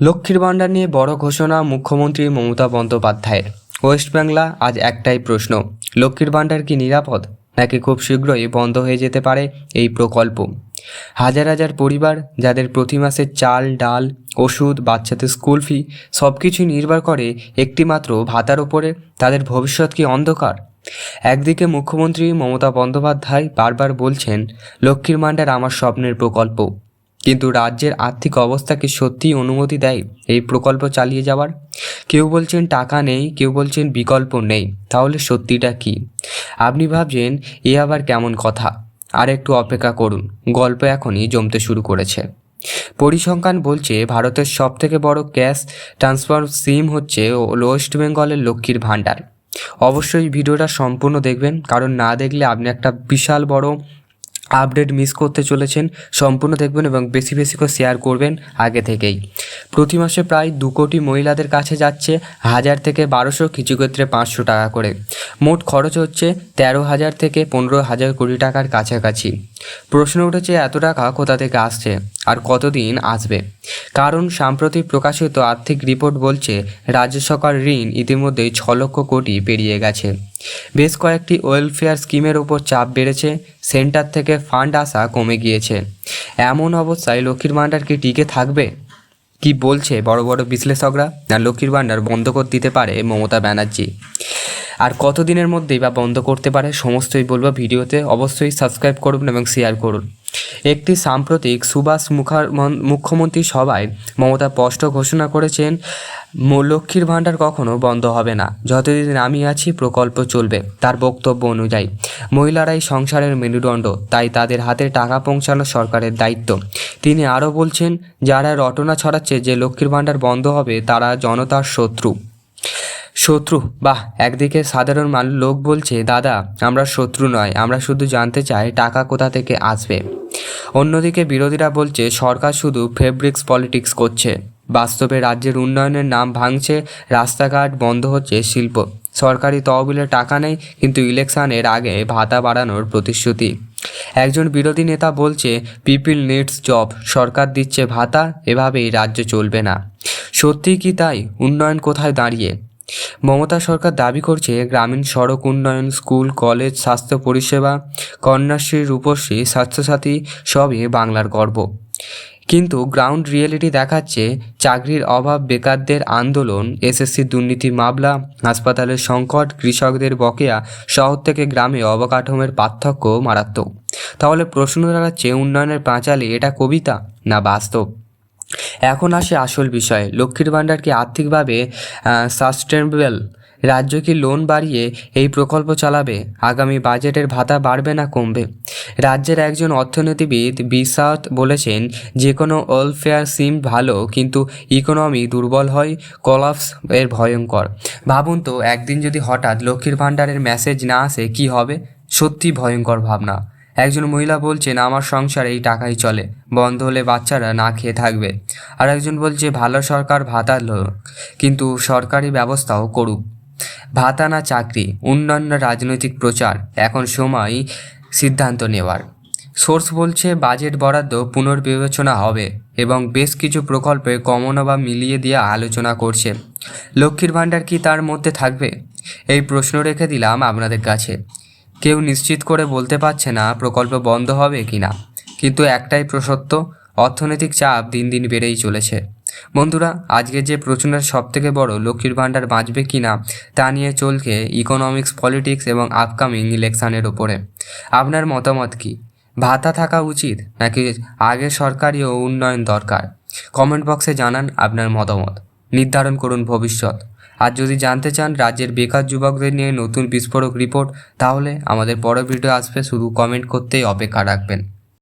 লক্ষ্মীর ভাণ্ডার নিয়ে বড় ঘোষণা মুখ্যমন্ত্রী মমতা বন্দ্যোপাধ্যায়ের। ওয়েস্ট বাংলা আজ একটাই প্রশ্ন, লক্ষ্মীর ভাণ্ডার কি নিরাপদ? নাকি খুব শীঘ্রই বন্ধ হয়ে যেতে পারে এই প্রকল্প? হাজার হাজার পরিবার যাদের প্রতি মাসে চাল, ডাল, ওষুধ, বাচ্চাদের স্কুল ফি সব কিছুই নির্ভর করে একটিমাত্র ভাতার ওপরে তাদের ভবিষ্যৎ কি অন্ধকার? একদিকে মুখ্যমন্ত্রী মমতা বন্দ্যোপাধ্যায় বারবার বলছেন, লক্ষ্মীর ভাণ্ডার আমার স্বপ্নের প্রকল্প। কিন্তু রাজ্যের আর্থিক অবস্থাকে সত্যিই অনুমতি দেয় এই প্রকল্প চালিয়ে যাওয়ার? কেউ বলছেন টাকা নেই, কেউ বলছেন বিকল্প নেই, তাহলে সত্যিটা কি? আপনি ভাবছেন, এ আবার কেমন কথা? আর একটু অপেক্ষা করুন, গল্প এখনই জমতে শুরু করেছে। পরিসংখ্যান বলছে, ভারতের সবথেকে বড় ক্যাশ ট্রান্সফার সিম হচ্ছে ওয়েস্ট বেঙ্গলের লক্ষ্মীর ভাণ্ডার। অবশ্যই ভিডিওটা সম্পূর্ণ দেখবেন, কারণ না দেখলে আপনি একটা বিশাল বড় আপডেট মিস করতে চলেছেন সম্পূর্ণ দেখবেন এবং বেশি বেশি করে শেয়ার করবেন আগে থেকেই। প্রতি মাসে প্রায় দু কোটি মহিলাদের কাছে যাচ্ছে হাজার থেকে বারোশো কিছু ক্ষেত্রে পাঁচশো টাকা করে। মোট খরচ হচ্ছে তেরো হাজার থেকে পনেরো হাজার কোটি টাকার কাছাকাছি। প্রশ্ন উঠেছে, এত টাকা কোথা থেকে আসছে আর কতদিন আসবে? কারণ সাম্প্রতিক প্রকাশিত আর্থিক রিপোর্ট বলছে, রাজ্য সরকার ঋণ ইতিমধ্যেই ছ লক্ষ কোটি পেরিয়ে গেছে। বেশ কয়েকটি ওয়েলফেয়ার স্কিমের ওপর চাপ বেড়েছে সেন্টার থেকে ফান্ড আসা কমে গিয়েছে। এমন অবস্থায় লক্ষ্মীর ভাণ্ডার কি টিকে থাকবে? কি বলছে বড় বড় বিশ্লেষকরা? না লক্ষ্মীর ভাণ্ডার বন্ধ করে দিতে পারে মমতা ব্যানার্জি। আর কতদিনের মধ্যেই বা বন্ধ করতে পারে সমস্তই বলব ভিডিওতে। অবশ্যই সাবস্ক্রাইব করুন এবং শেয়ার করুন। একটি সাম্প্রতিক সুভাষ মুখার মন- মুখ্যমন্ত্রী সভায় মমতা স্পষ্ট ঘোষণা করেছেন লক্ষ্মীর ভাণ্ডার কখনো বন্ধ হবে না। যতদিন আমি আছি, প্রকল্প চলবে, তার বক্তব্য অনুযায়ী। মহিলারাই সংসারের মেরুদণ্ড, তাই তাদের হাতে টাকা পৌঁছানো সরকারের দায়িত্ব। তিনি আরও বলছেন, যারা রটনা ছড়াচ্ছে, যে লক্ষ্মীর ভাণ্ডার বন্ধ হবে, তারা জনতার শত্রু। শত্রু? বাহ, একদিকে সাধারণ মানুষ লোক বলছে, দাদা, আমরা শত্রু নয়, আমরা শুধু জানতে চাই, টাকা কোথা থেকে আসবে? অন্যদিকে বিরোধীরা বলছে, সরকার শুধু ফেব্রিক্স পলিটিক্স করছে। বাস্তবে রাজ্যের উন্নয়নের নাম ভাঙছে, রাস্তাঘাট বন্ধ হচ্ছে শিল্প। সরকারি তহবিলে টাকা নেই, কিন্তু ইলেকশনের আগে ভাতা বাড়ানোর প্রতিশ্রুতি। একজন বিরোধী নেতা বলছে, পিপিল নিডস জব, সরকার দিচ্ছে ভাতা, এভাবেই রাজ্য চলবে না। সত্যি কি তাই? উন্নয়ন কোথায় দাঁড়িয়ে? মমতা সরকার দাবি করছে, গ্রামীণ সড়ক উন্নয়ন, স্কুল, কলেজ, স্বাস্থ্য পরিষেবা, কন্যাশ্রী, রূপশ্রী, স্বাস্থ্যসাথী, সবই বাংলার গর্ব। কিন্তু গ্রাউন্ড রিয়েলিটি দেখাচ্ছে চাকরির অভাব, বেকারদের আন্দোলন, এসএসসি দুর্নীতি মামলা, হাসপাতালের সংকট, কৃষকদের বকেয়া, শহর থেকে গ্রামে অবকাঠামোর পার্থক্য মারাত্মক। তাহলে প্রশ্ন দাঁড়াচ্ছে, উন্নয়নের পাঁচালী এটা কবিতা না বাস্তব? এখন আসে আসল বিষয়, লক্ষ্মীর ভাণ্ডার কি আর্থিকভাবে সাস্টেনেবল রাজ্য কি লোন বাড়িয়ে এই প্রকল্প চালাবে। আগামী বাজেটের ভাতা বাড়বে না, কমবে। রাজ্যের একজন অর্থনীতিবিদ বিশাত বলেছেন যে কোনো ওয়েলফেয়ার সিম ভালো, কিন্তু ইকোনমি দুর্বল হয় কলাপস এর ভয়ঙ্কর। ভাবুন তো, একদিন যদি হঠাৎ লক্ষ্মীর ভাণ্ডারের মেসেজ না আসে, কি হবে? সত্যি ভয়ঙ্কর ভাবনা। একজন মহিলা বলছেন, আমার সংসার এই টাকাই চলে, বন্ধ হলে বাচ্চারা না খেয়ে থাকবে। আর একজন বলছে, ভালো সরকার ভাতা কিন্তু সরকারি ব্যবস্থাও করুক। ভাতা না চাকরি অন্যান্য রাজনৈতিক প্রচার, এখন সময় সিদ্ধান্ত নেওয়ার। সোর্স বলছে, বাজেট বরাদ্দ পুনর্বিবেচনা হবে এবং বেশ কিছু প্রকল্পে কমানো বা মিলিয়ে দিয়ে আলোচনা করছে। লক্ষ্মীর ভাণ্ডার কি তার মধ্যে থাকবে? এই প্রশ্ন রেখে দিলাম আপনাদের কাছে। কেউ নিশ্চিত করে বলতে পারছে না প্রকল্প বন্ধ হবে কি না কিন্তু একটাই প্রসত্য, অর্থনৈতিক চাপ দিন দিন বেড়েই চলেছে। বন্ধুরা, আজকে যে প্রশ্নের সব থেকে বড় লক্ষ্মীর ভাণ্ডার বাঁচবে কি না তা নিয়ে চলছে ইকোনমিক্স পলিটিক্স এবং আপকামিং ইলেকশানের ওপরে আপনার মতামত কি? ভাতা থাকা উচিত নাকি আগে সরকারি ও উন্নয়ন দরকার? কমেন্ট বক্সে জানান আপনার মতামত। নির্ধারণ করুন ভবিষ্যৎ। আর যদি জানতে চান রাজ্যের বেকার যুবকদের নিয়ে নতুন বিস্ফোরক রিপোর্ট তাহলে আমাদের পরের ভিডিও আসবে, শুধু কমেন্ট করতেই অপেক্ষা রাখবেন।